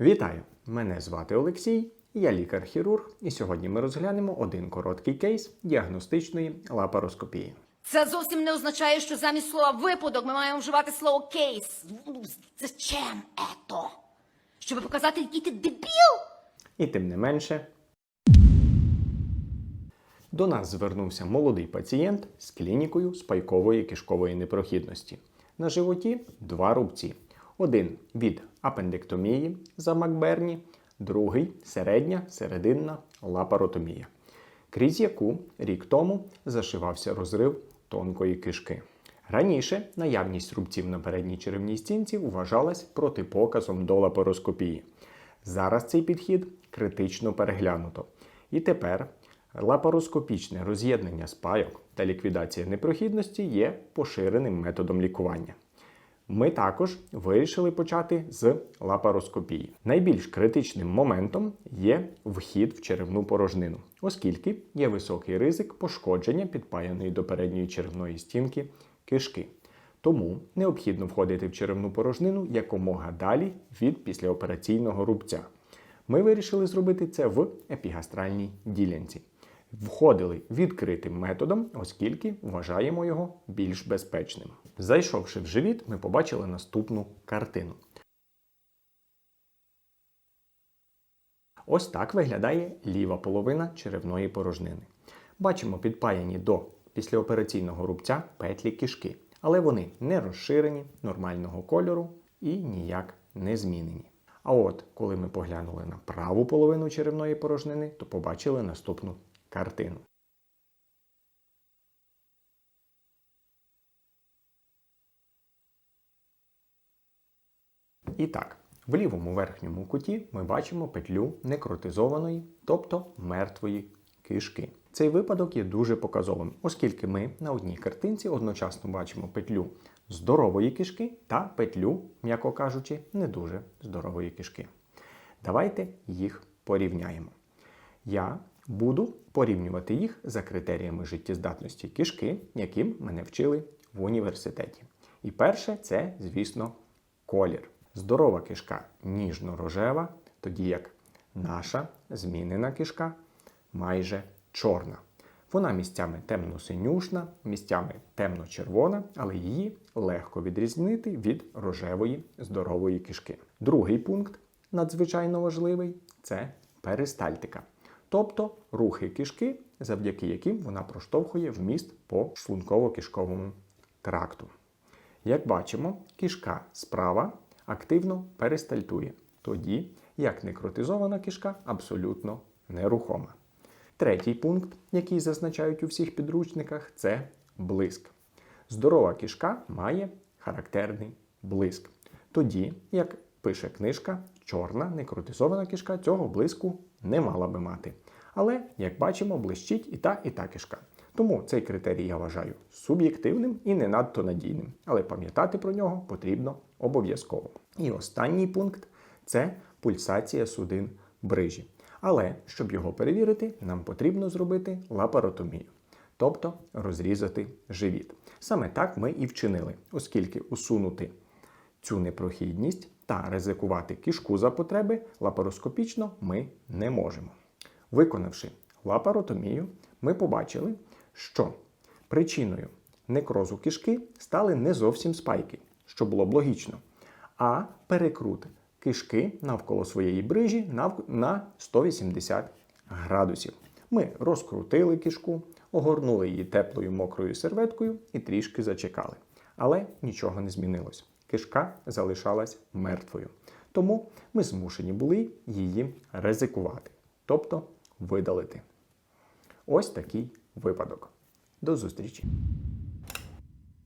Вітаю! Мене звати Олексій, я лікар-хірург, і сьогодні ми розглянемо один короткий кейс діагностичної лапароскопії. Це зовсім не означає, що замість слова випадок ми маємо вживати слово кейс. Зачем ето? Щоб показати, який ти дебіл? І тим не менше, до нас звернувся молодий пацієнт з клінікою спайкової кишкової непрохідності. На животі два рубці. Один від апендектомії за Макберні, другий середня серединна лапаротомія, крізь яку рік тому зашивався розрив тонкої кишки. Раніше наявність рубців на передній черевній стінці вважалась протипоказом до лапароскопії. Зараз цей підхід критично переглянуто. І тепер лапароскопічне роз'єднання спайок та ліквідація непрохідності є поширеним методом лікування. Ми також вирішили почати з лапароскопії. Найбільш критичним моментом є вхід в черевну порожнину, оскільки є високий ризик пошкодження підпаяної до передньої черевної стінки кишки. Тому необхідно входити в черевну порожнину якомога далі від післяопераційного рубця. Ми вирішили зробити це в епігастральній ділянці. Входили відкритим методом, оскільки вважаємо його більш безпечним. Зайшовши в живіт, ми побачили наступну картину. Ось так виглядає ліва половина черевної порожнини. Бачимо підпаяні до післяопераційного рубця петлі кишки, але вони не розширені, нормального кольору і ніяк не змінені. А от коли ми поглянули на праву половину черевної порожнини, то побачили наступну картину. І так, в лівому верхньому куті ми бачимо петлю некротизованої, тобто мертвої кишки. Цей випадок є дуже показовим, оскільки ми на одній картинці одночасно бачимо петлю здорової кишки та петлю, м'яко кажучи, не дуже здорової кишки. Давайте їх порівняємо. Я буду порівнювати їх за критеріями життєздатності кишки, яким мене вчили в університеті. І перше це, звісно, колір. Здорова кишка ніжно-рожева, тоді як наша змінена кишка майже чорна. Вона місцями темно-синюшна, місцями темно-червона, але її легко відрізнити від рожевої здорової кишки. Другий пункт, надзвичайно важливий, це перистальтика. Тобто рухи кишки, завдяки яким вона проштовхує вміст по шлунково-кишковому тракту. Як бачимо, кишка справа активно перистальтує, тоді як некротизована кишка абсолютно нерухома. Третій пункт, який зазначають у всіх підручниках, це блиск. Здорова кишка має характерний блиск. Тоді, як пише книжка, чорна некротизована кишка цього блиску не мала би мати. Але, як бачимо, блищить і та, і та кишка. Тому цей критерій я вважаю суб'єктивним і не надто надійним. Але пам'ятати про нього потрібно обов'язково. І останній пункт це пульсація судин брижі. Але щоб його перевірити, нам потрібно зробити лапаротомію, тобто розрізати живіт. Саме так ми і вчинили, оскільки усунути цю непрохідність та ризикувати кишку за потреби лапароскопічно ми не можемо. Виконавши лапаротомію, ми побачили, що причиною некрозу кишки стали не зовсім спайки, що було б логічно, а перекрут кишки навколо своєї брижі на 180 градусів. Ми розкрутили кишку, огорнули її теплою мокрою серветкою і трішки зачекали. Але нічого не змінилось. Кишка залишалась мертвою. Тому ми змушені були її ризикувати, тобто видалити. Ось такий випадок. До зустрічі!